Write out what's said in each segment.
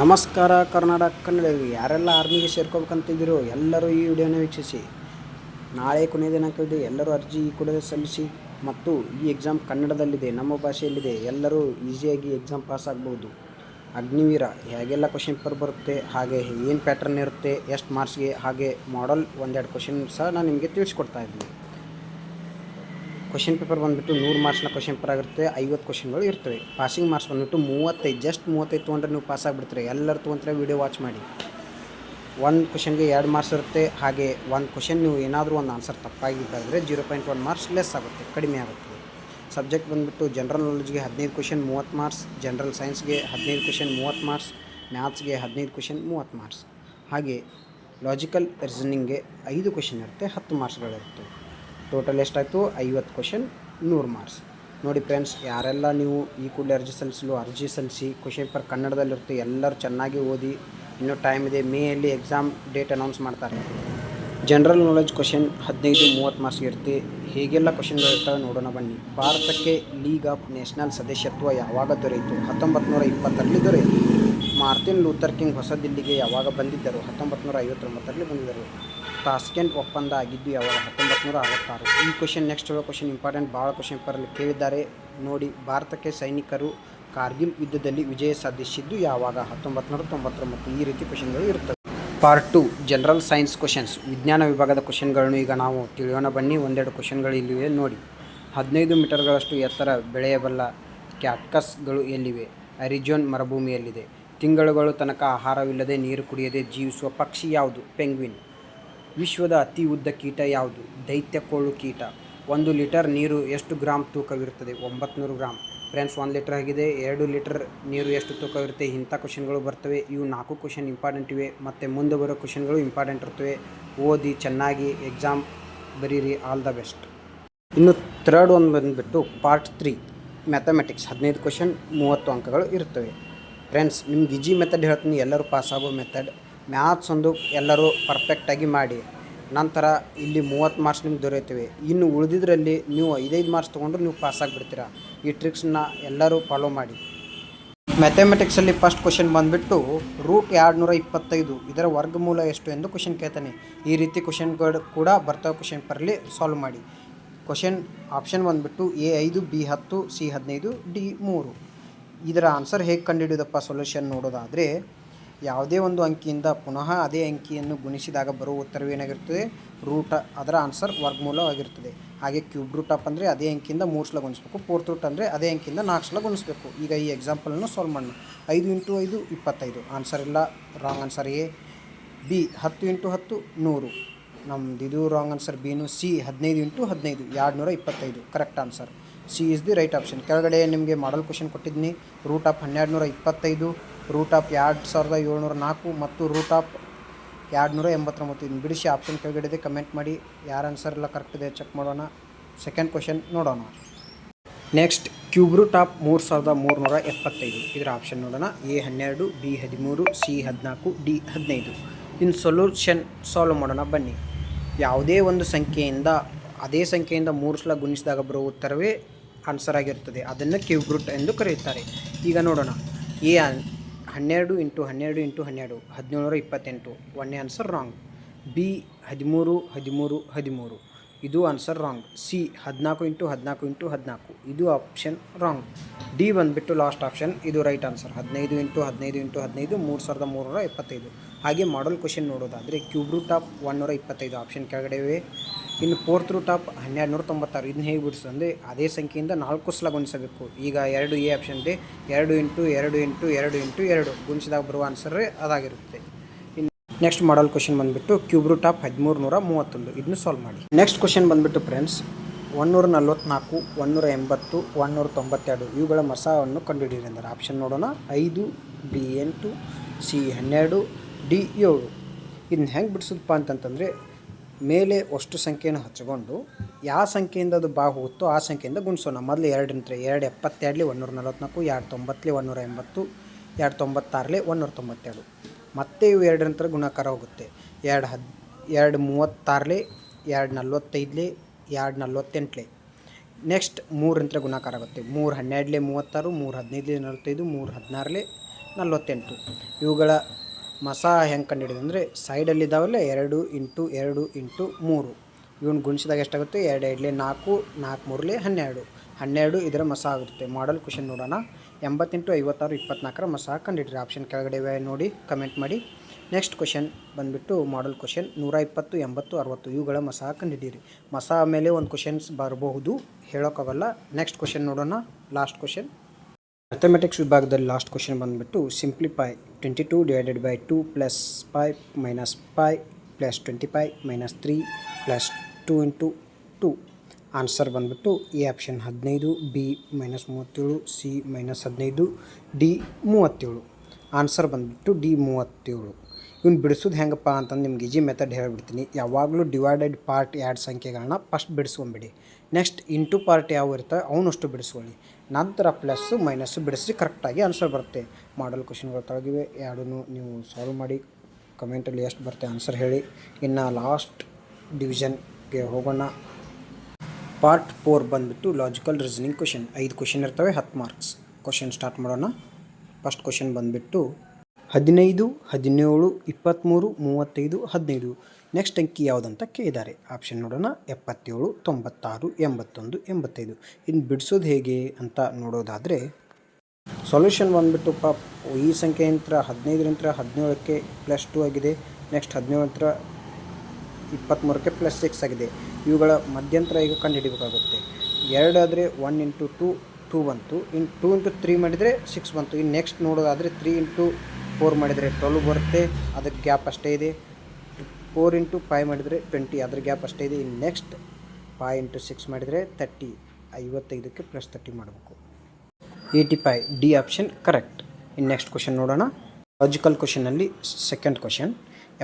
ನಮಸ್ಕಾರ ಕರ್ನಾಟಕ ಕನ್ನಡ ಯಾರೆಲ್ಲ ಆರ್ಮಿಗೆ ಸೇರ್ಕೋಬೇಕಂತಿದ್ದೀರೋ ಎಲ್ಲರೂ ಈ ವಿಡಿಯೋನ ವೀಕ್ಷಿಸಿ. ನಾಳೆ ಕೊನೆಯ ದಿನಾಂಕವಿದೆ ಎಲ್ಲರೂ ಅರ್ಜಿ ಈ ಕೂಡ ಸಲ್ಲಿಸಿ. ಮತ್ತು ಈ ಎಕ್ಸಾಮ್ ಕನ್ನಡದಲ್ಲಿದೆ, ನಮ್ಮ ಭಾಷೆಯಲ್ಲಿದೆ. ಎಲ್ಲರೂ ಈಸಿಯಾಗಿ ಎಕ್ಸಾಮ್ ಪಾಸ್ ಆಗ್ಬೋದು. ಅಗ್ನಿವೀರ, ಹೇಗೆಲ್ಲ ಕ್ವಶನ್ ಪೇಪರ್ ಬರುತ್ತೆ, ಹಾಗೆ ಏನು ಪ್ಯಾಟರ್ನ್ ಇರುತ್ತೆ, ಎಷ್ಟು ಮಾರ್ಕ್ಸ್ಗೆ ಹಾಗೆ ಮಾಡಲ್ ಒಂದೆರಡು ಕ್ವಶನ್ ಸಹ ನಾನು ನಿಮಗೆ ತಿಳಿಸ್ಕೊಡ್ತಾ ಇದ್ದೀನಿ. ಕ್ವಶನ್ ಪೇಪರ್ ಬಂದುಬಿಟ್ಟು ನೂರು ಮಾರ್ಕ್ಸ್ನ ಕ್ವಶನ್ ಪೇಪರ್ ಆಗಿರುತ್ತೆ, ಐವತ್ತು ಕ್ವಶನ್ಗಳು ಇರ್ತವೆ. ಪಾಸಿಂಗ್ ಮಾರ್ಕ್ಸ್ ಬಂದುಬಿಟ್ಟು ಮೂವತ್ತೈದು ಜಸ್ಟ್ ಮೂವತ್ತೈದು ತೊಗೊಂಡ್ರೆ ನೀವು ಪಾಸ್ ಆಗಿಬಿಡ್ತೀರಿ. ಎಲ್ಲರೂ ತೊಗೊಂತಾರೆ ವೀಡಿಯೋ ವಾಚ್ ಮಾಡಿ. ಒಂದು ಕ್ವಶನ್ಗೆ ಎರಡು ಮಾರ್ಕ್ಸ್ ಇರುತ್ತೆ, ಹಾಗೆ ಒಂದು ಕ್ವಶನ್ ನೀವು ಏನಾದರೂ ಒಂದು answer ತಪ್ಪಾಗಿದ್ದಾದರೆ zero point one marks less ಆಗುತ್ತೆ, ಕಡಿಮೆ ಆಗುತ್ತೆ. ಸಬ್ಜೆಕ್ಟ್ ಬಂದುಬಿಟ್ಟು ಜನರಲ್ ನಾಲೆಜ್ಗೆ ಹದಿನೈದು ಕ್ವಶನ್ ಮೂವತ್ತು ಮಾರ್ಕ್ಸ್ ಜನರಲ್ ಸೈನ್ಸ್ಗೆ ಹದಿನೈದು ಕ್ವಶನ್ ಮೂವತ್ತು ಮಾರ್ಕ್ಸ್ ಮ್ಯಾಥ್ಸ್ಗೆ ಹದಿನೈದು ಕ್ವಶನ್ ಮೂವತ್ತು ಮಾರ್ಕ್ಸ್ ಹಾಗೆ ಲಾಜಿಕಲ್ ರೀಸನಿಂಗ್ಗೆ ಐದು ಕ್ವಶನ್ ಇರುತ್ತೆ, ಹತ್ತು ಮಾರ್ಕ್ಸ್ಗಳಿರುತ್ತೆ ಟೋಟಲ್ ಎಷ್ಟಾಯಿತು? ಐವತ್ತು ಕ್ವಶನ್ ನೂರು ಮಾರ್ಕ್ಸ್ ನೋಡಿ ಫ್ರೆಂಡ್ಸ್ ಯಾರೆಲ್ಲ ನೀವು ಈ ಕೂಡಲೇ ಅರ್ಜಿ ಸಲ್ಲಿಸಲು, ಅರ್ಜಿ ಸಲ್ಲಿಸಿ ಕ್ವಶನ್ ಪೇಪರ್ ಕನ್ನಡದಲ್ಲಿರುತ್ತೆ, ಎಲ್ಲರೂ ಚೆನ್ನಾಗಿ ಓದಿ, ಇನ್ನೂ ಟೈಮ್ ಇದೆ ಮೇಯಲ್ಲಿ ಎಕ್ಸಾಮ್ ಡೇಟ್ ಅನೌನ್ಸ್ ಮಾಡ್ತಾರೆ. ಜನರಲ್ ನಾಲೆಜ್ ಕ್ವಶನ್ ಹದಿನೈದು, ಮೂವತ್ತು ಮಾರ್ಕ್ಸ್ ಇರುತ್ತೆ. ಹೇಗೆಲ್ಲ ಕ್ವಶನ್ಗಳು ಇರ್ತವೆ ನೋಡೋಣ ಬನ್ನಿ. ಭಾರತಕ್ಕೆ ಲೀಗ್ ಆಫ್ ನ್ಯಾಷನಲ್ ಸದಸ್ಯತ್ವ ಯಾವಾಗ ದೊರೆಯಿತು? ಹತ್ತೊಂಬತ್ತು ನೂರ ಇಪ್ಪತ್ತರಲ್ಲಿ ದೊರೆಯಿತು. ಮಾರ್ಟಿನ್ ಲೂಥರ್ ಕಿಂಗ್ ಹೊಸ ದಿಲ್ಲಿಗೆ ಯಾವಾಗ ಬಂದಿದ್ದರು? ಹತ್ತೊಂಬತ್ತು ನೂರ ಐವತ್ತೊಂಬತ್ತರಲ್ಲಿ ಬಂದಿದ್ದರು. ತಾಸ್ಕೆಂಟ್ ಒಪ್ಪಂದ ಆಗಿದ್ದು ಯಾವಾಗ? ಹತ್ತೊಂಬತ್ತು ನೂರ ಅರವತ್ತಾರು. ಈ ಕ್ವಶನ್ ನೆಕ್ಸ್ಟ್ ಹೇಳೋ ಕ್ವಶನ್ ಇಂಪಾರ್ಟೆಂಟ್ ಭಾಳ ಕ್ವಶನ್ ಪೇಪರಲ್ಲಿ ಕೇಳಿದ್ದಾರೆ. ನೋಡಿ, ಭಾರತಕ್ಕೆ ಸೈನಿಕರು ಕಾರ್ಗಿಲ್ ಯುದ್ಧದಲ್ಲಿ ವಿಜಯ ಸಾಧಿಸಿದ್ದು ಯಾವಾಗ? ಹತ್ತೊಂಬತ್ತು ನೂರ ತೊಂಬತ್ತೊಂಬತ್ತು. ಈ ರೀತಿ ಕ್ವಶನ್ಗಳು ಇರುತ್ತವೆ part two general science questions ವಿಜ್ಞಾನ ವಿಭಾಗದ ಕ್ವಶನ್ಗಳನ್ನು ಈಗ ನಾವು ತಿಳಿಯೋಣ. ಬನ್ನಿ, ಒಂದೆರಡು ಕ್ವಶನ್ಗಳು ಇಲ್ಲಿವೆ. ನೋಡಿ, ಹದಿನೈದು ಮೀಟರ್ಗಳಷ್ಟು ಎತ್ತರ ಬೆಳೆಯಬಲ್ಲ ಕ್ಯಾಟ್ಕಸ್ಗಳು ಎಲ್ಲಿವೆ? ಅರಿಜೋನ್ ಮರುಭೂಮಿಯಲ್ಲಿದೆ. ತಿಂಗಳುಗಳು ತನಕ ಆಹಾರವಿಲ್ಲದೆ ನೀರು ಕುಡಿಯದೆ ಜೀವಿಸುವ ಪಕ್ಷಿ ಯಾವುದು? ಪೆಂಗ್ವಿನ್. ವಿಶ್ವದ ಅತಿ ಉದ್ದ ಕೀಟ ಯಾವುದು? ದೈತ್ಯ ಕೋಳು ಕೀಟ. ಒಂದು ಲೀಟರ್ ನೀರು ಎಷ್ಟು ಗ್ರಾಮ್ ತೂಕವಿರುತ್ತದೆ? ಒಂಬತ್ತು ಗ್ರಾಮ್ ಫ್ರೆಂಡ್ಸ್, ಒಂದು ಲೀಟರ್ ಆಗಿದೆ. ಎರಡು ಲೀಟರ್ ನೀರು ಎಷ್ಟು ತೂಕವಿರುತ್ತೆ? ಇಂಥ ಕ್ವಶನ್ಗಳು ಬರ್ತವೆ. ಇವು ನಾಲ್ಕು ಕ್ವಶನ್ ಇಂಪಾರ್ಟೆಂಟ್ ಇವೆ. ಮತ್ತು ಮುಂದೆ ಬರೋ ಕ್ವಶನ್ಗಳು ಇಂಪಾರ್ಟೆಂಟ್ ಇರ್ತವೆ. ಓದಿ, ಚೆನ್ನಾಗಿ ಎಕ್ಸಾಮ್ ಬರೀರಿ. All the best. ಇನ್ನು ಥರ್ಡ್ ಒಂದು ಬಂದುಬಿಟ್ಟು ಪಾರ್ಟ್ ತ್ರೀ. ಮ್ಯಾಥಮೆಟಿಕ್ಸ್ ಹದಿನೈದು ಕ್ವಶನ್, ಮೂವತ್ತು ಅಂಕಗಳು ಇರ್ತವೆ. ಫ್ರೆಂಡ್ಸ್, ನಿಮ್ಗೆ ಈಜಿ ಮೆಥಡ್ ಹೇಳ್ತೀನಿ. ಎಲ್ಲರೂ ಪಾಸ್ ಆಗೋ ಮೆಥಡ್. ಮ್ಯಾಥ್ಸ್ ಒಂದು ಎಲ್ಲರೂ ಪರ್ಫೆಕ್ಟಾಗಿ ಮಾಡಿ. ನಂತರ ಇಲ್ಲಿ ಮೂವತ್ತು ಮಾರ್ಕ್ಸ್ ನಿಮ್ಗೆ ದೊರೆಯುತ್ತವೆ. ಇನ್ನು ಉಳಿದಿದ್ರಲ್ಲಿ ನೀವು ಐದೈದು ಮಾರ್ಕ್ಸ್ ತೊಗೊಂಡ್ರೆ ನೀವು ಪಾಸ್ ಆಗಿಬಿಡ್ತೀರಾ. ಈ ಟ್ರಿಕ್ಸ್ನ ಎಲ್ಲರೂ ಫಾಲೋ ಮಾಡಿ. ಮ್ಯಾಥಮೆಟಿಕ್ಸಲ್ಲಿ ಫಸ್ಟ್ ಕ್ವಶನ್ ಬಂದುಬಿಟ್ಟು ರೂಟ್ ಎರಡು ನೂರ ಇಪ್ಪತ್ತೈದು ಇದರ ವರ್ಗಮೂಲ ಎಷ್ಟು ಎಂದು ಕ್ವಶನ್ ಕೇಳ್ತಾನೆ. ಈ ರೀತಿ ಕ್ವಶನ್ಗಳು ಕೂಡ ಬರ್ತಾವೆ ಕ್ವಶನ್ ಪರ್ಲಿ ಸಾಲ್ವ್ ಮಾಡಿ. ಕ್ವಶನ್ ಆಪ್ಷನ್ ಬಂದುಬಿಟ್ಟು ಎ ಐದು ಬಿ ಹತ್ತು ಸಿ ಹದಿನೈದು ಡಿ ಮೂರು. ಇದರ ಆನ್ಸರ್ ಹೇಗೆ ಕಂಡುಹಿಡಿಯೋದಪ್ಪ ಸೊಲ್ಯೂಷನ್ ನೋಡೋದಾದರೆ ಯಾವುದೇ ಒಂದು ಅಂಕಿಯಿಂದ ಪುನಃ ಅದೇ ಅಂಕಿಯನ್ನು ಗುಣಿಸಿದಾಗ ಬರುವ ಉತ್ತರವೇನಾಗಿರ್ತದೆ ರೂಟ್ ಅದರ ಆನ್ಸರ್ ವರ್ಗಮೂಲವಾಗಿರ್ತದೆ. ಹಾಗೆ ಕ್ಯೂಬ್ ರೂಟ್ ಅಪ್ ಅಂದರೆ ಅದೇ ಅಂಕಿಯಿಂದ ಮೂರು ಸಲ ಗುಣಿಸ್ಬೇಕು. ಫೋರ್ತ್ ರೂಟ್ ಅಂದರೆ ಅದೇ ಅಂಕಿಯಿಂದ ನಾಲ್ಕು ಸಲ ಗುಣಿಸ್ಬೇಕು. ಈಗ ಈ ಎಕ್ಸಾಂಪಲನ್ನು ಸಾಲ್ವ್ ಮಾಡೋಣ. ಐದು ಇಂಟು ಐದು, ಇಪ್ಪತ್ತೈದು. ಆನ್ಸರ್ ಇಲ್ಲ. Wrong answer A. ಬಿ ಹತ್ತು ಇಂಟು ಹತ್ತು, ನೂರು. ನಮ್ದು ಇದು ರಾಂಗ್ ಆನ್ಸರ್ ಬಿನು ಸಿ ಹದಿನೈದು ಇಂಟು ಹದಿನೈದು. ಎರಡು ನೂರ ಇಪ್ಪತ್ತೈದು. Correct answer C is the right option ಕೆಳಗಡೆ ನಿಮಗೆ ಮಾಡಲ್ ಕ್ವಶನ್ ಕೊಟ್ಟಿದ್ದೀನಿ. ರೂಟ್ ಆಫ್ ಹನ್ನೆರಡು ನೂರ ಇಪ್ಪತ್ತೈದು ರೂಟ್ ಆಫ್ ಎರಡು ಸಾವಿರದ ಏಳ್ನೂರ ನಾಲ್ಕು ಮತ್ತು ರೂಟ್ ಆಫ್ ಎರಡು ನೂರ ಎಂಬತ್ತೊಂಬತ್ತು. ಇದನ್ನು ಬಿಡಿಸಿ ಆಪ್ಷನ್ ಕೆಳಗಡೆ ಇದೆ ಕಮೆಂಟ್ ಮಾಡಿ. ಯಾರ ಆನ್ಸರ್ ಎಲ್ಲ ಕರೆಕ್ಟ್ ಇದೆ ಚೆಕ್ ಮಾಡೋಣ. ಸೆಕೆಂಡ್ ಕ್ವಶನ್ ನೋಡೋಣ. ನೆಕ್ಸ್ಟ್ ಕ್ಯೂಬ್ ರೂಟ್ ಆಫ್ ಮೂರು ಸಾವಿರದ ಮೂರುನೂರ ಎಪ್ಪತ್ತೈದು. ಇದರ ಆಪ್ಷನ್ ನೋಡೋಣ. ಎ ಹನ್ನೆರಡು ಬಿ ಹದಿಮೂರು ಸಿ ಹದಿನಾಲ್ಕು ಡಿ ಹದಿನೈದು. ಇನ್ನು ಸೊಲ್ಯೂಷನ್ ಸಾಲ್ವ್ ಮಾಡೋಣ ಬನ್ನಿ. ಯಾವುದೇ ಒಂದು ಸಂಖ್ಯೆಯಿಂದ ಅದೇ ಸಂಖ್ಯೆಯಿಂದ ಮೂರು ಸಲ ಗುಣಿಸಿದಾಗ ಬರುವ ಉತ್ತರವೇ ಆನ್ಸರ್ ಆಗಿರುತ್ತದೆ. ಅದನ್ನು ಕ್ಯೂಬ್ ರೂಟ್ ಎಂದು ಕರೆಯುತ್ತಾರೆ. ಈಗ ನೋಡೋಣ. ಎ ಹನ್ನೆರಡು ಇಂಟು ಹನ್ನೆರಡು ಇಂಟು ಹನ್ನೆರಡು ಹದಿನೇಳುನೂರ ಇಪ್ಪತ್ತೆಂಟು. ಒನ್ನೇ ಆನ್ಸರ್ ರಾಂಗ್ ಬಿ ಹದಿಮೂರು ಹದಿಮೂರು ಹದಿಮೂರು. ಇದು ಆನ್ಸರ್ ರಾಂಗ್ ಸಿ ಹದಿನಾಲ್ಕು ಇಂಟು ಹದಿನಾಲ್ಕು ಇಂಟು ಹದಿನಾಲ್ಕು. ಇದು ಆಪ್ಷನ್ ರಾಂಗ್ ಡಿ ಬಂದುಬಿಟ್ಟು ಲಾಸ್ಟ್ ಆಪ್ಷನ್ ಇದು ರೈಟ್ ಆನ್ಸರ್ ಹದಿನೈದು ಇಂಟು ಹದಿನೈದು ಇಂಟು ಹದಿನೈದು, ಮೂರು ಸಾವಿರದ ಮೂರುನೂರ ಇಪ್ಪತ್ತೈದು ಹಾಗೆ ಮಾಡಲ್ ಕ್ವಶನ್ ನೋಡೋದಾದರೆ ಕ್ಯೂಬ್ ರೂಟ್ ಆಫ್ ಒನ್ನೂರ ಇಪ್ಪತ್ತೈದು. ಆಪ್ಷನ್ ಕೆಳಗಡೆ ಇವೆ ಇನ್ನು ಫೋರ್ತ್ ರೂಟ್ ಆಫ್ ಹನ್ನೆರಡು ನೂರ ತೊಂಬತ್ತಾರು ಇದನ್ನ ಹೇಗೆ ಬಿಡಿಸು ಅಂದರೆ ಅದೇ ಸಂಖ್ಯೆಯಿಂದ ನಾಲ್ಕು ಸಲ ಗುಣಿಸಬೇಕು. ಈಗ ಎರಡು ಎ ಆಪ್ಷನ್ ಇದೆ. ಎರಡು ಇಂಟು ಎರಡು ಇಂಟು ಎರಡು ಇಂಟು ಎರಡು. ಗುಣಿಸಿದಾಗ ಬರುವ ಆನ್ಸರೇ ಅದಾಗಿರುತ್ತೆ. ಇನ್ನು ನೆಕ್ಸ್ಟ್ ಮಾಡಲ್ ಕ್ವಶನ್ ಬಂದುಬಿಟ್ಟು ಕ್ಯೂಬ್ ರೂಟ್ ಆಫ್ ಹದಿಮೂರು ನೂರ ಮೂವತ್ತೊಂದು ಇದನ್ನು ಸಾಲ್ವ್ ಮಾಡಿ. ನೆಕ್ಸ್ಟ್ ಕ್ವಶನ್ ಬಂದುಬಿಟ್ಟು ಫ್ರೆಂಡ್ಸ್ ಒನ್ನೂರ ನಲ್ವತ್ನಾಲ್ಕು ಒನ್ನೂರ ಎಂಬತ್ತು ಒನ್ನೂರ ತೊಂಬತ್ತೆರಡು ಇವುಗಳ ಮಸಾವನ್ನು ಕಂಡುಹಿಡಿಯಿರಿ ಅಂದರೆ ಆಪ್ಷನ್ ನೋಡೋಣ. ಐದು, ಬಿ ಎಂಟು, ಸಿ ಹನ್ನೆರಡು, ಡಿ ಏಳು. ಇದನ್ನ ಹೆಂಗೆ ಬಿಡಿಸೋದಪ್ಪ ಅಂತಂತಂದರೆ ಮೇಲೆ ಅಷ್ಟು ಸಂಖ್ಯೆಯನ್ನು ಹಚ್ಕೊಂಡು ಯಾವ ಸಂಖ್ಯೆಯಿಂದ ಅದು ಬಾ ಹೋಗುತ್ತೋ ಆ ಸಂಖ್ಯೆಯಿಂದ ಗುಣಿಸೋಣ. ಮೊದಲು ಎರಡು ಅಂತ ಎರಡು ಎಪ್ಪತ್ತೆರಡಲಿ ಒಂದೂರ ನಲವತ್ತ್ನಾಲ್ಕು, ಎರಡು ತೊಂಬತ್ತಲಿ ಒನ್ನೂರ ಎಂಬತ್ತು, ಎರಡು ತೊಂಬತ್ತಾರಲಿ ಒನ್ನೂರ ತೊಂಬತ್ತೆರಡು ಮತ್ತೆ ಇವು ಎರಡು ನಂತರ ಗುಣಾಕಾರ ಹೋಗುತ್ತೆ. ಎರಡು ಹದ್, ಎರಡು ಮೂವತ್ತಾರಲಿ ಎರಡು ನಲ್ವತ್ತೈದಲಿ ಎರಡು ನಲ್ವತ್ತೆಂಟಲಿ ನೆಕ್ಸ್ಟ್ ಮೂರರಿಂದ ಗುಣಾಕಾರ ಆಗುತ್ತೆ. ಮೂರು ಹನ್ನೆರಡಲಿ ಮೂವತ್ತಾರು, ಮೂರು ಹದಿನೈದಲಿ ನಲವತ್ತೈದು, ಮೂರು ಹದಿನಾರಲಿ ನಲವತ್ತೆಂಟು. ಇವುಗಳ ಮಸ ಹೆಂಗೆ ಕಂಡುಹಿಡಿದು ಅಂದರೆ ಸೈಡಲ್ಲಿದ್ದಾವಲ್ಲ ಎರಡು ಇಂಟು ಎರಡು ಇಂಟು ಮೂರು. ಇವನ್ ಗುಣಿಸಿದಾಗ ಎಷ್ಟಾಗುತ್ತೆ? ಎರಡು ಎರಡಲಿ ನಾಲ್ಕು ನಾಲ್ಕು ಮೂರಲಿ ಹನ್ನೆರಡು. ಹನ್ನೆರಡು ಇದರ ಮಸ ಆಗುತ್ತೆ. ಮಾಡಲ್ ಕ್ವಶನ್ ನೋಡೋಣ. ಎಂಬತ್ತೆಂಟು, ಐವತ್ತಾರು, ಇಪ್ಪತ್ನಾಲ್ಕರ ಮಸ ಕಂಡಿಡ್ರಿ ಆಪ್ಷನ್ ಕೆಳಗಡೆ ನೋಡಿ ಕಮೆಂಟ್ ಮಾಡಿ. ನೆಕ್ಸ್ಟ್ ಕ್ವಶನ್ ಬಂದುಬಿಟ್ಟು ಮಾಡಲ್ ಕ್ವಶನ್ ನೂರ ಇಪ್ಪತ್ತು, ಎಂಬತ್ತು, ಅರವತ್ತು, ಇವುಗಳ ಮಸ ಕಂಡಿಡೀರಿ ಮಸ ಮೇಲೆ ಒಂದು ಕ್ವಶನ್ಸ್ ಬರಬಹುದು, ಹೇಳೋಕ್ಕಾಗಲ್ಲ. ನೆಕ್ಸ್ಟ್ ಕ್ವಶನ್ ನೋಡೋಣ. ಲಾಸ್ಟ್ ಕ್ವಶನ್ ಮ್ಯಾಥಮೆಟಿಕ್ಸ್ ವಿಭಾಗದಲ್ಲಿ ಲಾಸ್ಟ್ ಕ್ವಶನ್ ಬಂದುಬಿಟ್ಟು simplify twenty two divided by two plus five minus five plus twenty five minus three plus two into two answer ಬಂದುಬಿಟ್ಟು ಎ ಆಪ್ಷನ್ ಹದಿನೈದು ಬಿ ಮೈನಸ್ ಮೂವತ್ತೇಳು C minus ಹದಿನೈದು D ಮೂವತ್ತೇಳು. Answer ಬಂದುಬಿಟ್ಟು D ಮೂವತ್ತೇಳು. ಇವ್ನು ಬಿಡಿಸೋದು ಹೆಂಗಪ್ಪ ಅಂತಂದು ನಿಮ್ಗೆ ಈಜಿ ಮೆಥಡ್ ಹೇಳ್ಬಿಡ್ತೀನಿ. ಯಾವಾಗಲೂ ಡಿವೈಡೆಡ್ ಪಾರ್ಟ್ ಎರಡು ಸಂಖ್ಯೆಗಳನ್ನ ಫಸ್ಟ್ ಬಿಡಿಸ್ಕೊಂಬಿಡಿ. ನೆಕ್ಸ್ಟ್ ಇಂಟು ಪಾರ್ಟ್ ಯಾವ ಇರ್ತವೆ ಅವನಷ್ಟು ಬಿಡಿಸ್ಕೊಳ್ಳಿ. ನಂತರ ಪ್ಲಸ್ಸು ಮೈನಸ್ಸು ಬಿಡಿಸಿ ಕರೆಕ್ಟಾಗಿ ಆನ್ಸರ್ ಬರುತ್ತೆ. ಮಾಡಲ್ ಕ್ವಶನ್ಗಳು ತೊಳಗಿವೆ. ಎರಡೂ ನೀವು ಸಾಲ್ವ್ ಮಾಡಿ. ಕಮೆಂಟಲ್ಲಿ ಎಷ್ಟು ಬರುತ್ತೆ ಆನ್ಸರ್ ಹೇಳಿ. ಇನ್ನು ಲಾಸ್ಟ್ ಡಿವಿಷನ್ಗೆ ಹೋಗೋಣ. ಪಾರ್ಟ್ ಫೋರ್ ಬಂದುಬಿಟ್ಟು ಲಾಜಿಕಲ್ ರೀಸನಿಂಗ್ ಕ್ವಶನ್ ಐದು ಕ್ವಶನ್ ಇರ್ತವೆ, ಹತ್ತು ಮಾರ್ಕ್ಸ್ ಕ್ವಶನ್ ಸ್ಟಾರ್ಟ್ ಮಾಡೋಣ. ಫಸ್ಟ್ ಕ್ವಶನ್ ಬಂದುಬಿಟ್ಟು ಹದಿನೈದು, ಹದಿನೇಳು ಇಪ್ಪತ್ತ್ಮೂರು ಮೂವತ್ತೈದು, ಹದಿನೈದು. ನೆಕ್ಸ್ಟ್ ಅಂಕಿ ಯಾವುದಂತ ಕೇಳಿದ್ದಾರೆ. ಆಪ್ಷನ್ ನೋಡೋಣ. ಎಪ್ಪತ್ತೇಳು, ತೊಂಬತ್ತಾರು, ಎಂಬತ್ತೊಂದು, ಎಂಬತ್ತೈದು. ಇನ್ನು ಬಿಡಿಸೋದು ಹೇಗೆ ಅಂತ ನೋಡೋದಾದರೆ ಸೊಲ್ಯೂಷನ್ ಬಂದುಬಿಟ್ಟು ಪಾಪ್, ಈ ಸಂಖ್ಯೆಯಂತ್ರ ನಂತರ ಹದಿನೇಳಕ್ಕೆ ಪ್ಲಸ್ ಟು ಆಗಿದೆ. ನೆಕ್ಸ್ಟ್ ಹದಿನೇಳಂತ್ರ ಇಪ್ಪತ್ತ್ಮೂರಕ್ಕೆ ಪ್ಲಸ್ ಸಿಕ್ಸ್ ಆಗಿದೆ. ಇವುಗಳ ಮಧ್ಯಂತರ ಈಗ ಕಂಡುಹಿಡಬೇಕಾಗುತ್ತೆ. ಎರಡಾದರೆ ಒನ್ ಇಂಟು ಟು ಟೂ ಬಂತು. ಇನ್ನು ಟೂ ಇಂಟು ತ್ರೀ ಮಾಡಿದರೆ ಸಿಕ್ಸ್ ಬಂತು. ಇನ್ನು ನೆಕ್ಸ್ಟ್ ನೋಡೋದಾದರೆ ತ್ರೀ ಇಂಟು ಫೋರ್ ಮಾಡಿದರೆ ಟ್ವೆಲ್ವ್ ಬರುತ್ತೆ, ಅದಕ್ಕೆ ಗ್ಯಾಪ್ ಅಷ್ಟೇ ಇದೆ. ಫೋರ್ ಇಂಟು ಫೈವ್ ಮಾಡಿದರೆ ಟ್ವೆಂಟಿ ಅದ್ರ ಗ್ಯಾಪ್ ಅಷ್ಟೇ ಇದೆ. ಇನ್ನು ನೆಕ್ಸ್ಟ್ ಫೈವ್ ಇಂಟು ಸಿಕ್ಸ್ ಮಾಡಿದರೆ ತರ್ಟಿ ಐವತ್ತೈದಕ್ಕೆ ಪ್ಲಸ್ ತರ್ಟಿ ಮಾಡಬೇಕು. Eighty five D option correct ಇನ್ನು ನೆಕ್ಸ್ಟ್ ಕ್ವಶನ್ ನೋಡೋಣ. ಲಾಜಿಕಲ್ ಕ್ವಶನಲ್ಲಿ ಸೆಕೆಂಡ್ ಕ್ವಶನ್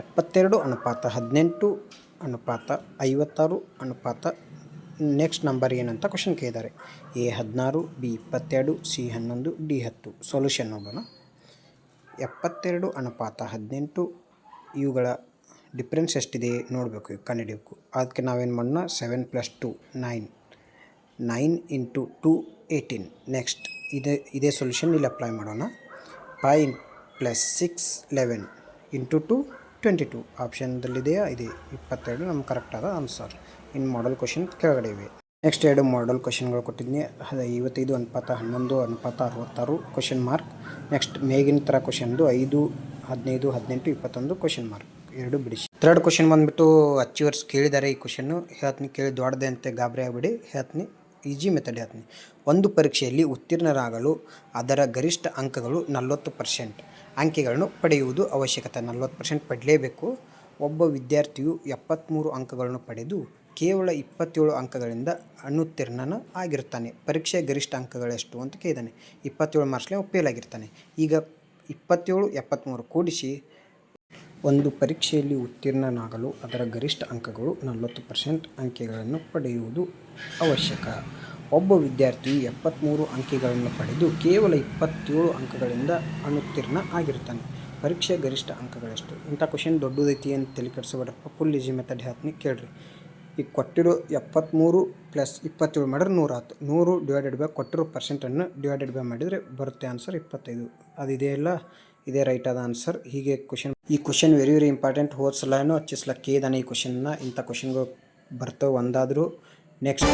ಎಪ್ಪತ್ತೆರಡು ಅನುಪಾತ ಹದಿನೆಂಟು, ಅನುಪಾತ ಐವತ್ತಾರು, ಅನುಪಾತ ನೆಕ್ಸ್ಟ್ ನಂಬರ್ ಏನಂತ ಕ್ವಶನ್ ಕೇಳಿದ್ದಾರೆ. ಎ ಹದಿನಾರು ಬಿ ಇಪ್ಪತ್ತೆರಡು ಸಿ ಹನ್ನೊಂದು ಡಿ ಹತ್ತು. ಸೊಲ್ಯೂಷನ್ ನೋಡೋಣ. ಎಪ್ಪತ್ತೆರಡು ಅನುಪಾತ ಹದಿನೆಂಟು, ಇವುಗಳ ಡಿಫ್ರೆನ್ಸ್ ಎಷ್ಟಿದೆ ನೋಡಬೇಕು ಕಂಡುಹಿಡಿಯಬೇಕು ಅದಕ್ಕೆ ನಾವೇನು ಮಾಡೋಣ? Seven plus two nine nine into two eighteen next ಇದೇ ಇದೇ ಸೊಲ್ಯೂಷನ್ ಇಲ್ಲಿ ಅಪ್ಲೈ ಮಾಡೋಣ. Five plus six eleven into two twenty two ಆಪ್ಷನ್ದಲ್ಲಿದೆಯಾ ಇದೆ. ಇಪ್ಪತ್ತೆರಡು ನಮ್ಗೆ ಕರೆಕ್ಟಾದ ಆನ್ಸರ್ ಇನ್ನು ಮಾಡಲ್ ಕ್ವಶನ್ ಕೆಳಗಡೆ ಇವೆ. ನೆಕ್ಸ್ಟ್ ಎರಡು ಮಾಡಲ್ ಕ್ವಶನ್ಗಳು ಕೊಟ್ಟಿದ್ದೀನಿ. ಅದು ಐವತ್ತೈದು ಅನುಪಾತ ಹನ್ನೊಂದು ಅನುಪಾತ ಅರವತ್ತಾರು ಕ್ವಶನ್ ಮಾರ್ಕ್ ನೆಕ್ಸ್ಟ್ ಮೇಗಿನ ಥರ ಕ್ವಶನ್ದು ಐದು, ಹದಿನೈದು, ಹದಿನೆಂಟು, ಇಪ್ಪತ್ತೊಂದು ಕ್ವಶನ್ ಮಾರ್ಕ್ ಎರಡು ಬಿಡಿಸಿ ಥರ್ಡ್ ಕ್ವಶನ್ ಬಂದುಬಿಟ್ಟು ಅಚೀವರ್ಸ್ ಕೇಳಿದ್ದಾರೆ ಈ ಕ್ವಶನ್ನು ಹೇಳ್ತೀನಿ ಕೇಳಿ ದೊಡ್ಡದೆ ಅಂತ ಗಾಬರಿ ಆಗ್ಬಿಡಿ. ಹೇಳ್ತೀನಿ ಈಜಿ ಮೆಥಡ್ ಹೇಳ್ತೀನಿ. ಒಂದು ಪರೀಕ್ಷೆಯಲ್ಲಿ ಉತ್ತೀರ್ಣರಾಗಲು ಅದರ ಗರಿಷ್ಠ ಅಂಕಗಳು ನಲವತ್ತು ಪರ್ಸೆಂಟ್ ಅಂಕಿಗಳನ್ನು ಪಡೆಯುವುದು ಅವಶ್ಯಕತೆ. ನಲವತ್ತು ಪರ್ಸೆಂಟ್ ಪಡಲೇಬೇಕು. ಒಬ್ಬ ವಿದ್ಯಾರ್ಥಿಯು ಎಪ್ಪತ್ತ್ಮೂರು ಅಂಕಗಳನ್ನು ಪಡೆದು ಕೇವಲ ಇಪ್ಪತ್ತೇಳು ಅಂಕಗಳಿಂದ ಅನುತ್ತೀರ್ಣನ ಆಗಿರ್ತಾನೆ ಪರೀಕ್ಷೆಯ ಗರಿಷ್ಠ ಅಂಕಗಳೆಷ್ಟು ಅಂತ ಕೇಳಿದಾನೆ. ಇಪ್ಪತ್ತೇಳು ಮಾರ್ಕ್ಸ್ಲೆ ಫೇಲ್ ಆಗಿರ್ತಾನೆ ಈಗ ಇಪ್ಪತ್ತೇಳು ಎಪ್ಪತ್ತ್ಮೂರು ಕೂಡಿಸಿ ಒಂದು ಪರೀಕ್ಷೆಯಲ್ಲಿ ಉತ್ತೀರ್ಣನಾಗಲು ಅದರ ಗರಿಷ್ಠ ಅಂಕಗಳು ನಲವತ್ತು ಪರ್ಸೆಂಟ್ ಅಂಕೆಗಳನ್ನು ಪಡೆಯುವುದು ಅವಶ್ಯಕ. ಒಬ್ಬ ವಿದ್ಯಾರ್ಥಿಯು ಎಪ್ಪತ್ತ್ಮೂರು ಅಂಕೆಗಳನ್ನು ಪಡೆದು ಕೇವಲ ಇಪ್ಪತ್ತೇಳು ಅಂಕಗಳಿಂದ ಅನುತ್ತೀರ್ಣ ಆಗಿರ್ತಾನೆ ಪರೀಕ್ಷೆ ಗರಿಷ್ಠ ಅಂಕಗಳೆಷ್ಟು? ಇಂಥ ಕ್ವಶನ್ ದೊಡ್ಡದೈತಿ ಅಂತ ತಲೆ ಕೆಡಿಸ್ಬೇಡ್ರಪ್ಪ ಫುಲ್ ಈಜಿ ಮೆಥಡ್ ಹೇಳ್ತೀನಿ ಕೇಳ್ರಿ. ಈಗ ಕೊಟ್ಟಿರೋ ಎಪ್ಪತ್ತ್ಮೂರು ಪ್ಲಸ್ ಇಪ್ಪತ್ತೇಳು ಮಾಡಿದ್ರೆ ನೂರು ಆಯ್ತು ನೂರು ಡಿವೈಡೆಡ್ ಬೈ ಕೊಟ್ಟಿರೋ ಪರ್ಸೆಂಟನ್ನು ಡಿವೈಡೆಡ್ ಬೈ ಮಾಡಿದರೆ ಬರುತ್ತೆ ಆನ್ಸರ್ ಇಪ್ಪತ್ತೈದು. ಅದು ಇದೇ ಇಲ್ಲ ಇದೇ ರೈಟ್ ಆದ ಆನ್ಸರ್ ಹೀಗೆ ಕ್ವಶನ್ ಈ ಕ್ವಶನ್ ವೆರಿ ವೆರಿ ಇಂಪಾರ್ಟೆಂಟ್ ಹೋದ ಸಲನೂ ಹಚ್ಚಿಸ್ಲ ಕೇದಾನೆ ಈ ಕ್ವಶನ್ನ ಇಂಥ ಕ್ವಶನ್ಗಳು ಬರ್ತವೆ ಒಂದಾದರೂ ನೆಕ್ಸ್ಟ್